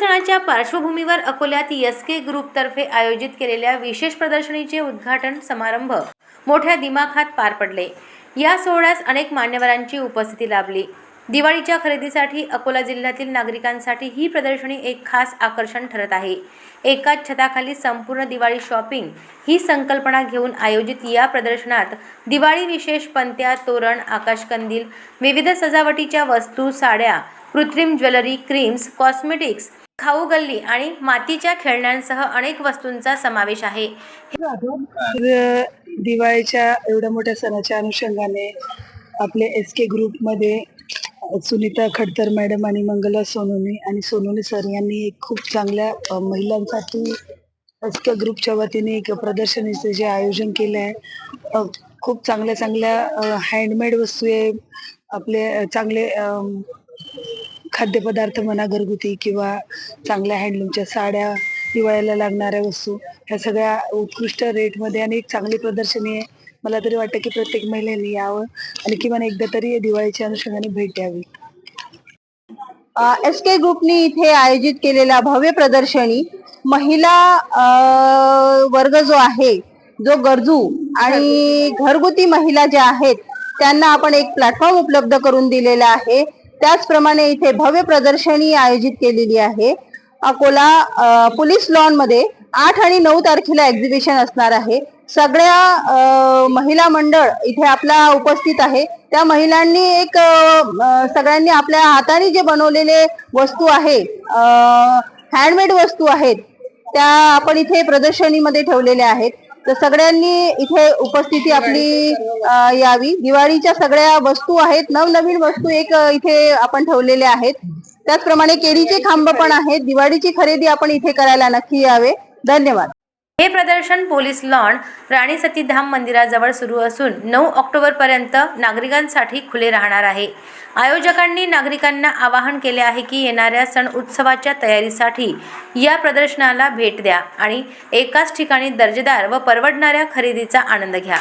सणाच्या पार्श्वभूमीवर अकोल्यात एस के ग्रुपतर्फे आयोजित केलेल्या विशेष प्रदर्शनीचे उद्घाटन समारंभ मोठ्या दिमाखात पार पडले. या सोहळ्यास अनेक मान्यवरांची उपस्थिती लाभली. दिवाळीच्या खरेदीसाठी अकोला जिल्ह्यातील नागरिकांसाठी ही प्रदर्शनी एक खास आकर्षण ठरत आहे. एकाच छताखाली संपूर्ण दिवाळी शॉपिंग ही संकल्पना घेऊन आयोजित या प्रदर्शनात दिवाळी विशेष पंत्या तोरण आकाशकंदील विविध सजावटीच्या वस्तू साड्या कृत्रिम ज्वेलरी क्रीम्स कॉस्मेटिक्स खाऊ गल्ली आणि मातीच्या खेळण्यांसह अनेक वस्तूंचा समावेश आहे. तर दिवाळीच्या एवढ्या मोठ्या सणाच्या अनुषंगाने आपले एस के ग्रुपमध्ये सुनीता खडतर मॅडम आणि मंगला सोनोनी आणि सोनोनी सर यांनी एक खूप चांगल्या महिलांसाठी एस के ग्रुपच्या वतीने एक प्रदर्शनीचे जे आयोजन केलं आहे खूप चांगल्या चांगल्या हँडमेड वस्तू आहे आपले चांगले खाद्यपदार्थ म्हणा घरगुती किंवा चांगल्या हँडलूमच्या साड्या दिवाळीला लागणाऱ्या वस्तू ह्या सगळ्या उत्कृष्ट रेटमध्ये आणि एक चांगली प्रदर्शनी आहे. मला तरी वाटतं की प्रत्येक महिलेने यावं. आणि किमान एकदा तरी दिवाळीच्या अनुषंगाने भेट द्यावी. एस के ग्रुपनी इथे आयोजित केलेल्या भव्य प्रदर्शनी महिला वर्ग जो आहे जो गरजू आणि घरगुती महिला ज्या आहेत त्यांना आपण एक प्लॅटफॉर्म उपलब्ध करून दिलेला आहे. त्याचप्रमाणे इथे भव्य प्रदर्शनी आयोजित केलेली आहे. अकोला पोलीस लॉनमध्ये आठ आणि नऊ तारखेला एक्झिबिशन असणार आहे. सगळ्या महिला मंडळ इथे आपला उपस्थित आहे. त्या महिलांनी एक सगळ्यांनी आपल्या हाताने जे बनवलेले वस्तू आहे हँडमेड वस्तू आहेत त्या आपण इथे प्रदर्शनीमध्ये ठेवलेल्या आहेत. तर सगळ्यांनी इथे उपस्थिती आपली यावी. दिवाळीच्या सगळ्या वस्तू आहेत. नवनवीन वस्तू एक इथे आपण ठेवलेल्या आहेत. त्याचप्रमाणे केळीचे खांब पण आहेत. दिवाळीची खरेदी आपण इथे करायला नक्की यावे. धन्यवाद. हे प्रदर्शन पोलीस लॉन राणी सतीधाम मंदिराजवळ सुरू असून नऊ ऑक्टोबरपर्यंत नागरिकांसाठी खुले राहणार आहे. आयोजकांनी नागरिकांना आवाहन केले आहे की येणाऱ्या सण उत्सवाच्या तयारीसाठी या प्रदर्शनाला भेट द्या आणि एकाच ठिकाणी दर्जेदार व परवडणाऱ्या खरेदीचा आनंद घ्या.